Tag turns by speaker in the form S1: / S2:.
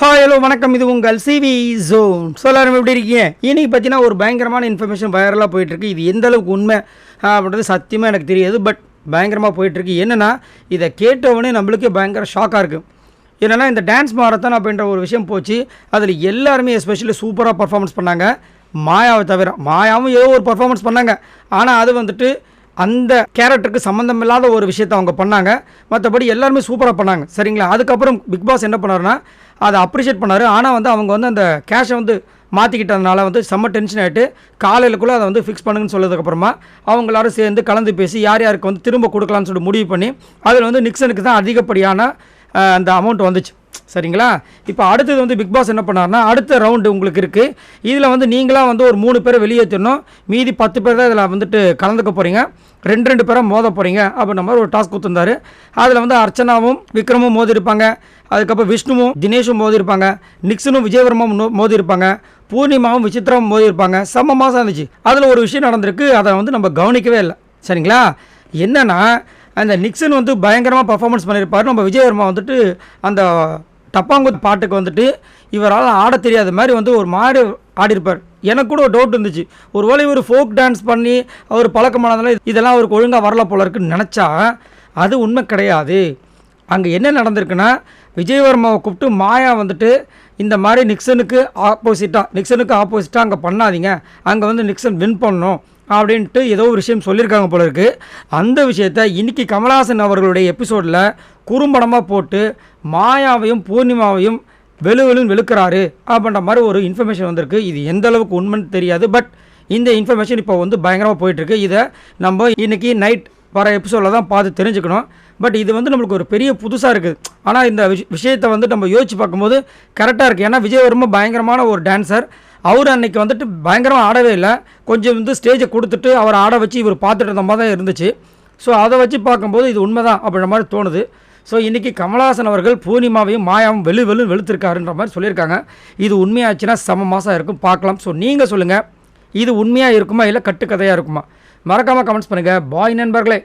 S1: Hi hello வணக்கம். இது உங்கள் சிவி ஜோன் ஸோ எல்லாரும் எப்படி இருக்கீங்க? இன்னைக்கு பார்த்தீங்கன்னா ஒரு பயங்கரமான இன்ஃபர்மேஷன் வைரலாக போயிட்டுருக்கு. இது எந்த அளவுக்கு உண்மை அப்படின்றது சத்தியமாக எனக்கு தெரியாது. பட் பயங்கரமாக போயிட்டுருக்கு. என்னென்னா இதை கேட்டவொடனே நம்மளுக்கே பயங்கர ஷாக்காக இருக்குது என்னென்னா இந்த டான்ஸ் மாரத்தான் அப்படின்ற ஒரு விஷயம் போச்சு. அதில் எல்லாருமே எஸ்பெஷலி சூப்பராக பர்ஃபார்மன்ஸ் பண்ணாங்க. மாயாவை தவிர மாயாவும் ஏதோ ஒரு பர்ஃபார்மன்ஸ் பண்ணாங்க. ஆனால் அது வந்துட்டு அந்த கேரக்டருக்கு சம்மந்தம் இல்லாத ஒரு விஷயத்தை அவங்க பண்ணாங்க. மற்றபடி எல்லாருமே சூப்பராக பண்ணாங்க. சரிங்களா? அதுக்கப்புறம் பிக் பாஸ் என்ன பண்ணாருன்னா அதை அப்ரிஷியேட் பண்ணார். ஆனால் வந்து அவங்க வந்து அந்த கேஷை வந்து மாற்றிக்கிட்டதுனால வந்து செம்ம டென்ஷன் ஆகிட்டு காலையிலக்குள்ளே அதை வந்து ஃபிக்ஸ் பண்ணுங்கன்னு சொல்லதுக்கப்புறமா அவங்க எல்லாரும் சேர்ந்து கலந்து பேசி யார் யாருக்கு வந்து திரும்ப கொடுக்கலான்னு சொல்லிட்டு முடிவு பண்ணி அதில் வந்து நிக்சனுக்கு தான் அதிகப்படியான அந்த அமௌண்ட் வந்துச்சு. சரிங்களா? இப்போ அடுத்தது வந்து பிக் பாஸ் என்ன பண்ணாருன்னா அடுத்த ரவுண்டு உங்களுக்கு இருக்குது இதில் வந்து நீங்களாக வந்து ஒரு மூணு பேரை வெளியேற்றணும் மீதி பத்து பேர் தான் இதில் வந்துட்டு கலந்துக்க போகிறீங்க ரெண்டு ரெண்டு பேரை மோத போகிறீங்க அப்படின்ற மாதிரி ஒரு டாஸ்க் கொடுத்துருந்தாரு. அதில் வந்து அர்ச்சனாவும் விக்ரமும் மோதி இருப்பாங்க அதுக்கப்புறம் விஷ்ணுவும் தினேஷும் மோதி இருப்பாங்க நிக்சனும் விஜயவர்மாவும் நோ- மோதி இருப்பாங்க பூர்ணிமாவும் விசித்ராவும் மோதி இருப்பாங்க செம்ம மாதம் இருந்துச்சு. அதில் ஒரு விஷயம் நடந்திருக்கு. அதை வந்து நம்ம கவனிக்கவே இல்லை. சரிங்களா? என்னென்னா அந்த நிக்சன் வந்து பயங்கரமாக பர்ஃபார்மன்ஸ் பண்ணியிருப்பார். நம்ம விஜயவர்மா வந்துட்டு அந்த டப்பாங்குத் பாட்டுக்கு வந்துட்டு இவரால் ஆட தெரியாத மாதிரி வந்து ஒரு மாடு ஆடிருப்பார் எனக்கு கூட ஒரு டவுட் இருந்துச்சு. ஒருவேளை இவர் ஃபோக் டான்ஸ் பண்ணி அவர் பழக்கமானதுனால இதெல்லாம் அவருக்கு ஒழுங்காக வரல போல இருக்குன்னு நினச்சா அது உண்மை கிடையாது. அங்கே என்ன நடந்திருக்குன்னா விஜயவர்மாவை கூப்பிட்டு மாயா வந்துட்டு இந்த மாதிரி நிக்சனுக்கு ஆப்போசிட்டாக நிக்சனுக்கு ஆப்போசிட்டாக அங்கே பண்ணாதீங்க. அங்கே வந்து நிக்சன் வின் பண்ணணும். அப்படின்ட்டு ஏதோ ஒரு விஷயம் சொல்லியிருக்காங்க போல இருக்குது அந்த விஷயத்த இன்னைக்கு கமலஹாசன் அவர்களுடைய எபிசோடில் குறும்படமாக போட்டு மாயாவையும் பூர்ணிமாவையும் வெளு வெளுக்கிறாரு அப்படின்ற மாதிரி ஒரு இன்ஃபர்மேஷன் வந்திருக்கு. இது எந்த அளவுக்கு உண்மைன்னு தெரியாது. பட் இந்த இன்ஃபர்மேஷன் இப்போ வந்து பயங்கரமாக போயிட்டுருக்கு. இதை நம்ம இன்னைக்கு நைட் வர எபிசோடில் தான் பார்த்து தெரிஞ்சுக்கணும். பட் இது வந்து நம்மளுக்கு ஒரு பெரிய புதுசாக இருக்குது ஆனால் இந்த விஷ விஷயத்தை வந்து நம்ம யோசிச்சு பார்க்கும்போது கரெக்டாக இருக்குது ஏன்னா விஜயவர்மா பயங்கரமான ஒரு டான்ஸர் அவர் அன்னைக்கு வந்துட்டு பயங்கரமாக ஆடவே இல்லை. கொஞ்சம் வந்து ஸ்டேஜை கொடுத்துட்டு அவர் ஆட வச்சு இவர் பார்த்துட்டு இருந்த மாதிரி தான் இருந்துச்சு. ஸோ அதை வச்சு பார்க்கும்போது இது உண்மைதான் அப்படின்ற மாதிரி தோணுது. ஸோ இன்றைக்கி கமலஹாசன் அவர்கள் பூர்ணிமாவையும் மாயாவும் வெளு வெளு வெளுத்திருக்காருன்ற மாதிரி சொல்லியிருக்காங்க. இது உண்மையாச்சுன்னா செம மாதம் இருக்கும். பார்க்கலாம். ஸோ நீங்கள் சொல்லுங்கள் இது உண்மையாக இருக்குமா? இல்லை கட்டுக்கதையாக இருக்குமா? மறக்காமல் கமெண்ட்ஸ் பண்ணுங்கள் பாய் நண்பர்களே.